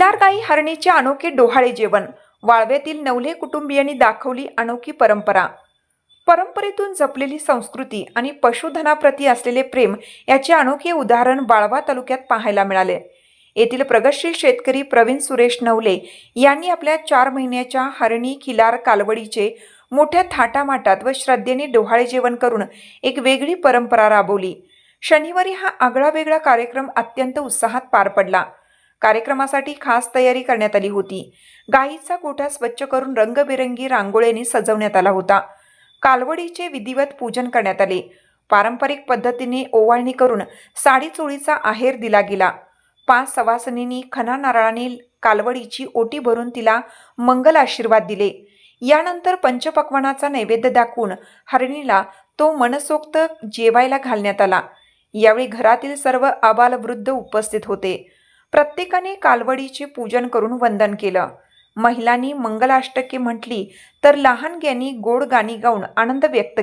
खिल्लारगाई हरणीचे अनोखे डोहाळे जेवण. वाळव्यातील नवले कुटुंबियांनी दाखवली अनोखी परंपरा. परंपरेतून जपलेली संस्कृती आणि पशुधनाप्रती असलेले प्रेम याचे अनोखे उदाहरण वाळवा तालुक्यात पाहायला मिळाले. येथील प्रगतशील शेतकरी प्रवीण सुरेश नवले यांनी आपल्या चार महिन्याच्या हरणी खिलार कालवडीचे मोठ्या थाटामाटात व श्रद्धेने डोहाळे जेवण करून एक वेगळी परंपरा राबवली. शनिवारी हा आगळा वेगळा कार्यक्रम अत्यंत उत्साहात पार पडला. कार्यक्रमासाठी खास तयारी करण्यात आली होती. गाईचा गोठा स्वच्छ करून रंगबेरंगी रांगोळ्यांनी सजवण्यात आला होता. कालवडीचे विधिवत पूजन करण्यात आले. पारंपरिक पद्धतीने ओवाळणी करून साडी चोळीचा आहेर दिला गेला. पाच सवासनींनी खना नारळाने कालवडीची ओटी भरून तिला मंगल आशीर्वाद दिले. यानंतर पंचपक्वानाचा नैवेद्य दाखवून हरणीला तो मनसोक्त जेवायला घालण्यात आला. यावेळी घरातील सर्व आबालवृद्ध उपस्थित होते. प्रत्येकाने कालवडीचे पूजन करून वंदन केलं. महिलांनी मंगलाष्टके म्हटली तर लहानग्यांनी गोड गाणी गाऊन आनंद व्यक्त